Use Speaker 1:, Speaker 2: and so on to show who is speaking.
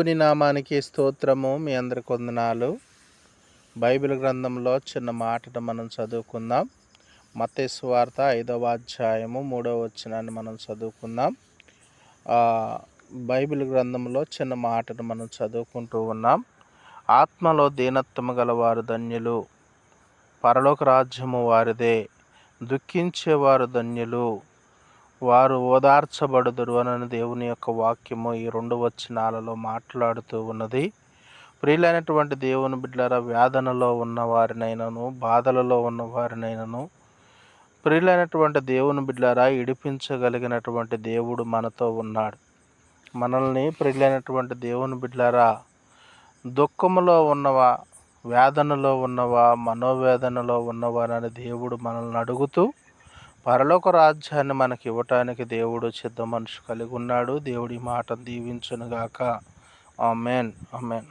Speaker 1: దేవుని నామానికి స్తోత్రము. మీ అందరి కొందనాలు బైబిల్ గ్రంథంలో చిన్న మాటను మనం చదువుకుందాం. మత్తేసు వార్త ఐదవ అధ్యాయము మూడవ వచనాన్ని మనం చదువుకుందాం. బైబిల్ గ్రంథంలో చిన్న మాటను మనం చదువుకుంటూ ఉన్నాం. ఆత్మలో దీనత్వము గలవారు ధన్యులు. పరలోక రాజ్యము వారిదే. దుఃఖించేవారు ధన్యులు. వారు ఓదార్చబడుదురు అని దేవుని యొక్క వాక్యము ఈ రెండు వచనాలలో మాట్లాడుతూ ఉన్నది. ప్రియులైనటువంటి దేవుని బిడ్డల వేదనలో ఉన్న వారినైనను బాధలలో ఉన్న వారినైనను ప్రియులైనటువంటి దేవుని బిడ్డలారా ఇడిపించగలిగినటువంటి దేవుడు మనతో ఉన్నాడు. మనల్ని ప్రియులైనటువంటి దేవుని బిడ్డలారా దుఃఖములో ఉన్నవా వేదనలో ఉన్నవా మనోవేదనలో ఉన్నవారని దేవుడు మనల్ని అడుగుతూ పరలోక రాజ్యాన్ని మనకి ఇవ్వటానికి దేవుడు సిద్ధ మనసు కలిగి ఉన్నాడు. దేవుడి మాట దీవించునుగాక. ఆమెన్. ఆమెన్.